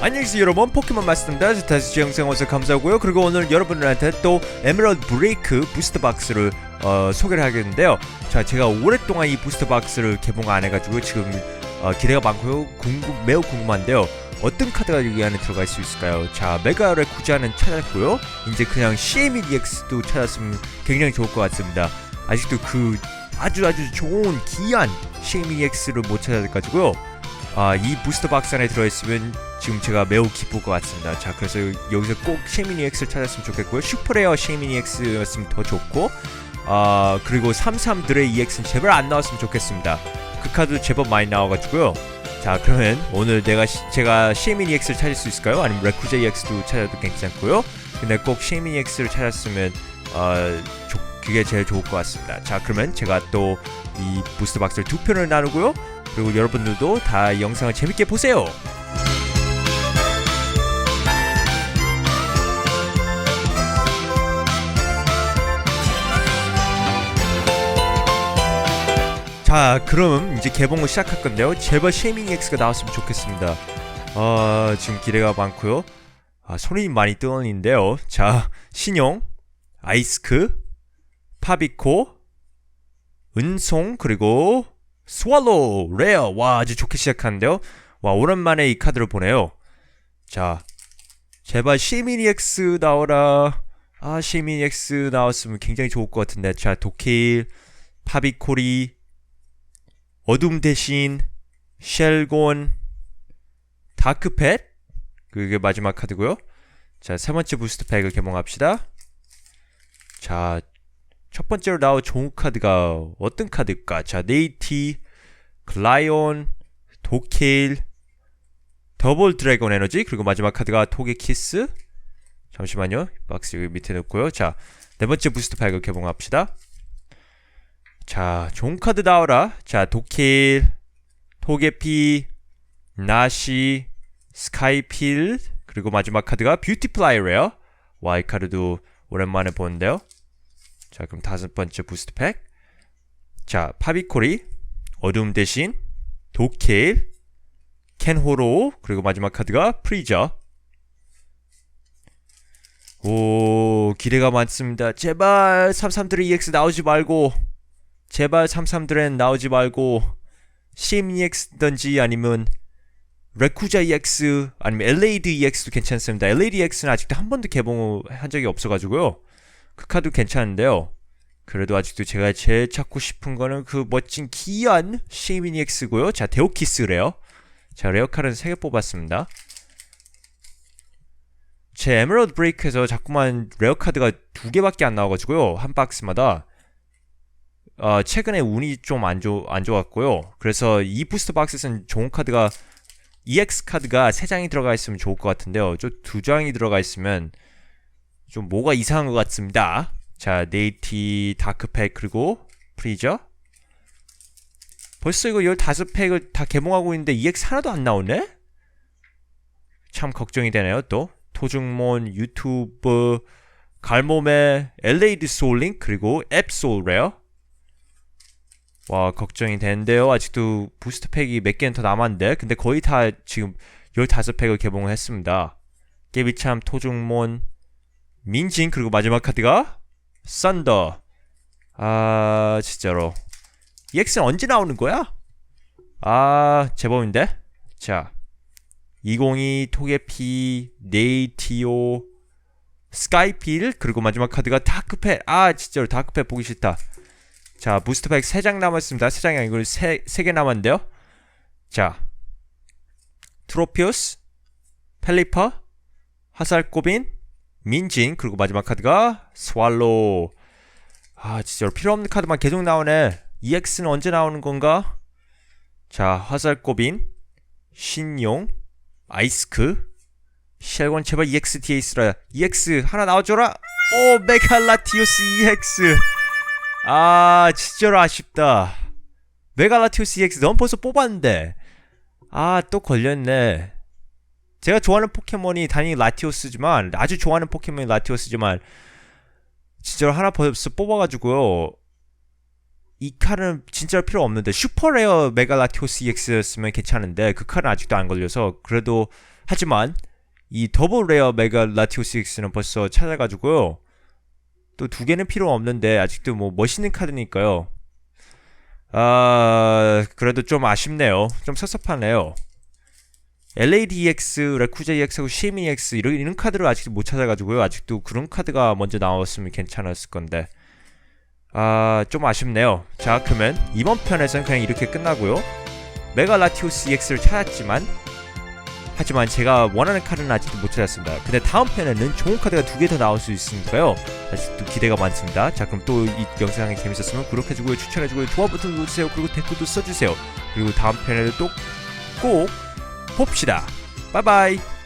안녕하세요 여러분. 포켓몬 마스터입니다. 다시 제 영상 와서 감사하고요. 그리고 오늘 여러분들한테 또 에메랄드 브레이크 부스터 박스를 어, 소개를 하겠는데요. 자 제가 오랫동안 이 부스터 박스를 개봉 안 해가지고 지금 어, 기대가 많고요 궁금, 매우 궁금한데요. 어떤 카드가 여기 안에 들어갈 수 있을까요? 자 메가 레쿠자는 찾았고요. 이제 그냥 CMEDX도 찾았으면 굉장히 좋을 것 같습니다. 아직도 그 아주 아주 좋은 귀한 CMEDX를 못 찾아가지고요 아, 이 부스터 박스 안에 들어있으면 지금 제가 매우 기쁠 것 같습니다. 자, 그래서 여기서 꼭 쉐미니 X를 찾았으면 좋겠고요. 슈퍼레어 쉐미니 X였으면 더 좋고, 아, 그리고 33 드레이 EX는 제발 안 나왔으면 좋겠습니다. 그 카드 제법 많이 나와가지고요. 자, 그러면 오늘 내가 시- 제가 쉐미니 X를 찾을 수 있을까요? 아니면 레쿠자 EX도 찾아도 괜찮고요. 근데 꼭 쉐미니 X를 찾았으면 어, 조- 그게 제일 좋을 것 같습니다. 자, 그러면 제가 또 이 부스터 박스를 두 편을 나누고요. 그리고 여러분들도 다 이 영상을 재밌게 보세요. 자, 그럼 이제 개봉을 시작할 건데요. 제발 쉐이밍 X가 나왔으면 좋겠습니다. 아, 지금 기대가 많고요. 아, 손이 많이 떨리는데요. 자, 신용, 아이스크, 파비코, 은송 그리고 스왈로우 레어. 와 아주 좋게 시작하는데요. 와 오랜만에 이 카드를 보네요. 자 제발 시미니엑스 나와라. 아 시미니엑스 나왔으면 굉장히 좋을 것 같은데. 자 도킬 파비코리 어둠 대신 쉘곤 다크펫. 그게 마지막 카드고요. 자 세 번째 부스트 팩을 개봉합시다. 자 첫 번째로 나온 좋은 카드가 어떤 카드일까? 자, 네이티, 글라이온, 도케일, 더블 드래곤 에너지, 그리고 마지막 카드가 토게 키스. 잠시만요. 박스 여기 밑에 놓고요. 자, 네 번째 부스트 팩을 개봉합시다. 자, 좋은 카드 나와라. 자, 도케일, 토게피, 나시, 스카이필, 그리고 마지막 카드가 뷰티플라이 레어. 와, 이 카드도 오랜만에 보는데요. 자, 그럼 다섯 번째 부스트 팩. 자, 파비코리, 어둠 대신, 도케일, 켄호로, 그리고 마지막 카드가 프리저. 오, 기대가 많습니다. 제발 33드레 EX 나오지 말고, 제발 33드레 나오지 말고, CMEX든지 아니면 레쿠자 EX 아니면 LAD EX도 괜찮습니다. LAD EX는 아직도 한 번도 개봉한 적이 없어가지고요. 그 카드 괜찮은데요. 그래도 아직도 제가 제일 찾고 싶은 거는 그 멋진 귀한 시미니 X고요. 자, 데오키스래요. 자, 레어 카드는 3개 뽑았습니다. 제 에메랄드 브레이크에서 자꾸만 레어 카드가 두 개밖에 안 나와가지고요. 한 박스마다. 어, 최근에 운이 좀안안 좋았고요. 그래서 이 부스터 박스는 좋은 카드가 EX 카드가 세 장이 들어가 있으면 좋을 것 같은데요. 저두 장이 들어가 있으면 좀 뭐가 이상한 것 같습니다. 자, 네이티, 다크팩, 그리고 프리저. 벌써 이거 15팩을 다 개봉하고 있는데 EX 하나도 안 나오네? 참 걱정이 되네요, 또. 토중몬, 유튜브, 갈몸의 LAD 소울링, 그리고 앱 소울레어. 와, 걱정이 되는데요. 아직도 부스트 팩이 몇 개는 더 남았는데. 근데 거의 다 지금 15팩을 개봉을 했습니다. 깨비참, 토중몬, 민진 그리고 마지막 카드가 썬더 아 진짜로. EX는 언제 나오는 거야? 아 제법인데? 자 202 토게피 네이티오 스카이필 그리고 마지막 카드가 다크펫 아 진짜로 다크펫 보기 싫다. 자 부스트팩 3장 남았습니다. 3장이 아니고 3, 3개 남았는데요. 자 트로피우스 펠리퍼 화살꼬빈 민진 그리고 마지막 카드가 스왈로. 아 진짜로 필요 없는 카드만 계속 나오네. EX는 언제 나오는 건가? 자 화살꼬빈 신용 아이스크 쉘건 제발 EX 있으라. EX 하나 나와줘라. 오 메갈라티오스 EX. 아 진짜로 아쉽다. 메갈라티오스 EX 넌 벌써 뽑았는데. 아 또 걸렸네 제가 좋아하는 포켓몬이 단히 라티오스지만 아주 좋아하는 포켓몬이 라티오스지만 진짜로 하나 벌써 뽑아가지고요 이 칼은 진짜로 필요 없는데 슈퍼레어 메갈라티오스 EX였으면 괜찮은데 그 칼은 아직도 안 걸려서 그래도 하지만 이 더블 레어 메가 라티오스 X는 벌써 찾아가지고요. 또 두 개는 필요 없는데 아직도 뭐 멋있는 카드니까요. 아 그래도 좀 아쉽네요. 좀 섭섭하네요. LADX, 레쿠자 EX하고 시미 EX 이런, 이런 카드를 아직도 못 찾아가지고요. 아직도 그런 카드가 먼저 나왔으면 괜찮았을 건데 아 좀 아쉽네요. 자 그러면 이번 편에서는 그냥 이렇게 끝나고요. 메가 라티오스 EX를 찾았지만 하지만 제가 원하는 카드는 아직도 못 찾았습니다. 근데 다음 편에는 좋은 카드가 두 개 더 나올 수 있으니까요. 아직도 기대가 많습니다. 자 그럼 또 이 영상이 재밌었으면 구독해주고요, 추천해주고요, 좋아 버튼 눌러주세요. 그리고 댓글도 써주세요. 그리고 다음 편에도 또꼭 봅시다. 바이바이.